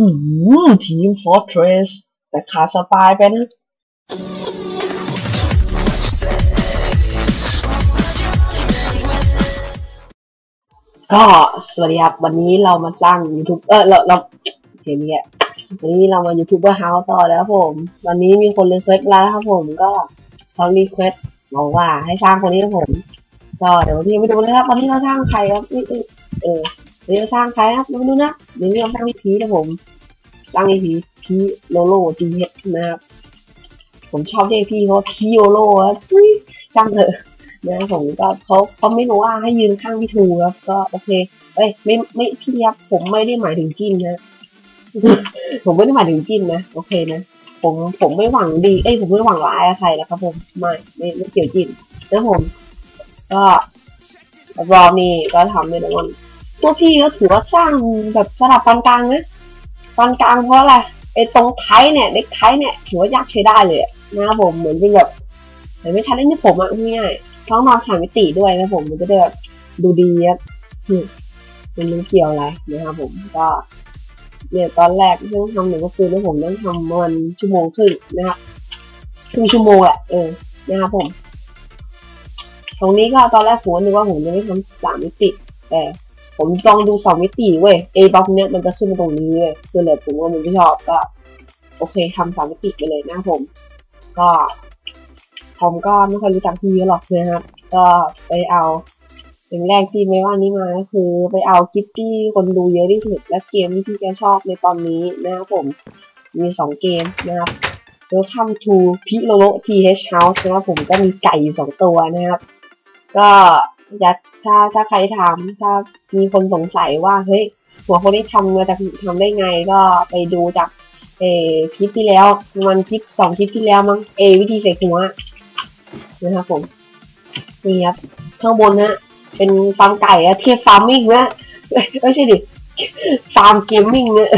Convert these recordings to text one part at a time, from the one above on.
อืมทีม Fortress แต่ขาดสปายไปนะก็สวัสดีครับ วันนี้เรามาสร้าง YouTube เออเราเราเห็นเนี่ยวันนี้เรามา YouTuber House ต่อแล้วผม วันนี้มีคนรีเควสต์แล้วครับผมก็เขารีเควสต์บอกว่าให้สร้างคนนี้ครับผม ก็เดี๋ยววันนี้ไปดูนะครับวันนี้เราสร้างใครครับเออ เออวันนี้เราสร้างใครครับเราไปดูนะวันนี้เราสร้างพีพีนะผม สร้างพี่พีพีโลโลจีเฮดนะครับผมชอบเรียกพี่เพราะพีโยโลครับจุ้ยช่างเถอะนะผมก็เขาเขาไม่รู้ว่าให้ยืนข้างพี่ทูครับก็โอเคเอ้ยไม่ไม่พี่ครับผมไม่ได้หมายถึงจิ้นนะ ผมไม่ได้หมายถึงจิ้นนะโอเคนะผมผมไม่หวังดีเอ้ยผมไม่หวังร้ายใครนะครับผมไม่ไม่ไม่เกี่ยวจิ้นนะผม ก็รอบนี้ก็ทำในวัน ตัวพี่ก็ถือว่าสร้างแบบสลับปานกลางนะปานกลางเพราะอะไรไอ้ตรงไทยเนี่ยเด็กไทยเนี่ยถือว่ายากใช้ได้เลยนะครับผมเหมือนเป็นแบบเหมือนไม่ใช่เล่นที่ผมอะง่ายๆท้องนอนสามมิติด้วยนะผมมันก็จะแบบดูดีครับนี่มันรู้เกี่ยวอะไรนะครับผมก็เนี่ยตอนแรกที่ต้องทำหนึ่งก็คือนะผมต้องทำวันชั่วโมงครึ่งนะครับครึ่งชั่วโมงแหละเออนะครับผม ตรงนี้ก็ตอนแรกผมนึกว่าผมจะไม่ทำสามมิติแต่ ผมลองดูสองมิติเว้ยเอบล็อกเนี้ยมันจะขึ้นมาตรงนี้เว้ยคือเลยผมว่ามันไม่ชอบก็ โอเคทำสามมิติไปเลยนะผม ก็ผมก็ไม่ค่อยรู้จักพี่หรอกนะครับ ก็ไปเอาอย่างแรกที่ไม่ว่านี้มาก็คือไปเอาคลิปที่คนดูเยอะที่สุด และเกมที่พี่แกชอบในตอนนี้นะครับผม มีสองเกมนะครับ Welcome to p i l o l o TH House นะครับผมก็มีไก่อยู่สองตัวนะครับ ก็ ยาถ้าถ้าใครถามถ้ามีคนสงสัยว่าเฮ้ยหัวคนที่ทำมาจากทำได้ไงก็ไปดูจากเออคลิปที่แล้วมันคลิปสองคลิปที่แล้วมั้งเอวิธีใส่หัวนะครับผมนี่ครับข้างบนนะเป็นฟาร์มไก่อะเทียบฟาร์มมิ่งนะไม่ใช่ดิฟาร์มเกมมิ่งเนี่ย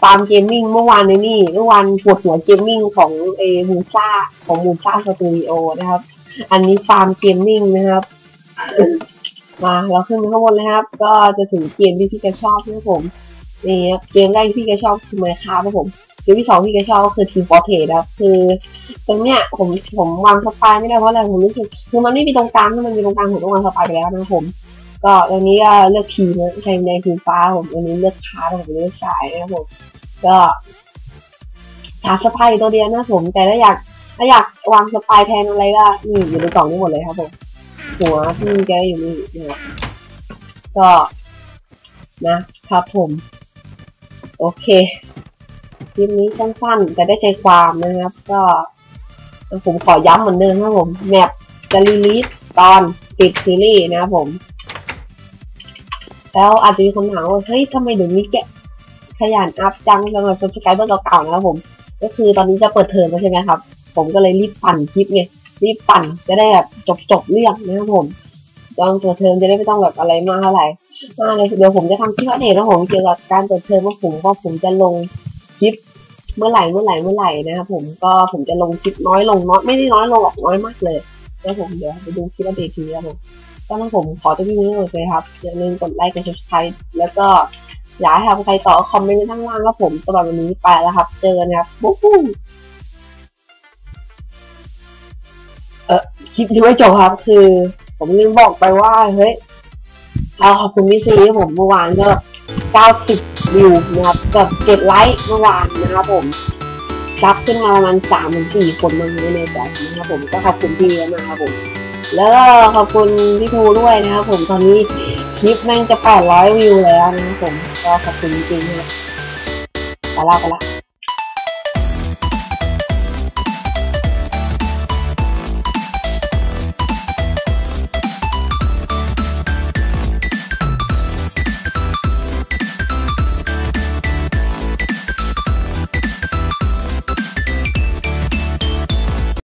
ฟาร์มเกมมิ่งเมื่อวานในนี่เมื่อวานปวดหัวเกมมิ่งของเอมูซ่าของมูซ่าสตูดิโอนะครับ อันนี้ฟาร์มเกมมิ่งนะครับ มาเราขึ้นข้างบนเลยครับ ก็จะถึงเกมที่พี่แกชอบนะครับผมนี่ครับเกมแรกที่พี่แกชอบคือไมค์คาครับผมเกมที่สองที่แกชอบก็คือทีมฟอร์เทสครับคือตรงเนี้ยผมผมวางสปายไม่ได้เพราะอะไรผมรู้สึกคือมันไม่มีตรงกลางถ้ามันมีตรงกลางผมต้องวางสปายไปแล้วนะครับผม ก็ตรงนี้ก็เลือกทีมนะใครในทีมฟ้าผมตรงนี้เลือกคาผมเลือกสายนะครับผมก็ชาสปายตัวเดียวนะผม แต่ถ้าอยากถ้าอยากวางสปายแทนอะไรก็นี่อยู่ในกล่องนี้หมดเลยครับผม หัวที่แกอยู่นี่นะก็นะครับผม โอเคคลิปนี้สั้นๆ แต่ได้ใจความนะครับ ก็ผมขอย้ำเหมือนเดิมครับผม แมปจะรีลีสตอนปิดซีรีส์นะครับผม แล้วอาจจะมีคนถามว่าเฮ้ยทำไมเดี๋ยวนี้แกขยันอัพจังสำหรับซับสไครเบอร์เก่าๆนะครับผม ก็คือตอนนี้จะเปิดเทอมแล้วใช่ไหมครับ ผมก็เลยรีบปั่นคลิปไง รีบปั่นจะได้แบบจบๆเรื่องนะครับผมตอนเปิดเทอมจะได้ไม่ต้องแบบอะไรมากเท่าไหร่มาเลยเดี๋ยวผมจะทำคลิปอัปเดตแล้วผมเกี่ยวกับการเปิดเทอมว่าผมก็ผมจะลงคลิปเมื่อไหร่เมื่อไหร่เมื่อไหร่นะครับผมก็ผมจะลงคลิปน้อยลงน้อยไม่ได้น้อยลงหรอกน้อยมากเลยแล้วผมเดี๋ยวไปดูคลิปอัปเดตทีครับผมก็ต้องผมขอตัวพี่นี้เลยครับอย่าลืมกดไลค์กด subscribe แล้วก็อยากให้ทำใครต่อคอมเมนต์ข้างล่างครับผมสำหรับวันนี้ไปแล้วครับ เจอกันครับบุ๊บ เออคลิปที่ไม่จบครับคือ ผมลืมบอกไปว่าเฮ้ยเอาขอบคุณพี่ซีผมเมื่อวานก็90วิวนะครับกับ7ไลค์เมื่อวานนะครับผมซับขึ้นมาประมาณ3ถึง4คนมันแน่ใจนะครับผมก็ขอบคุณพี่นะครับผม แล้วก็ขอบคุณพี่ภูด้วยนะครับผมตอนนี้คลิปแม่งจะ800วิวแล้วนะครับผมก็ขอบคุณจริงๆครับไปละไปละ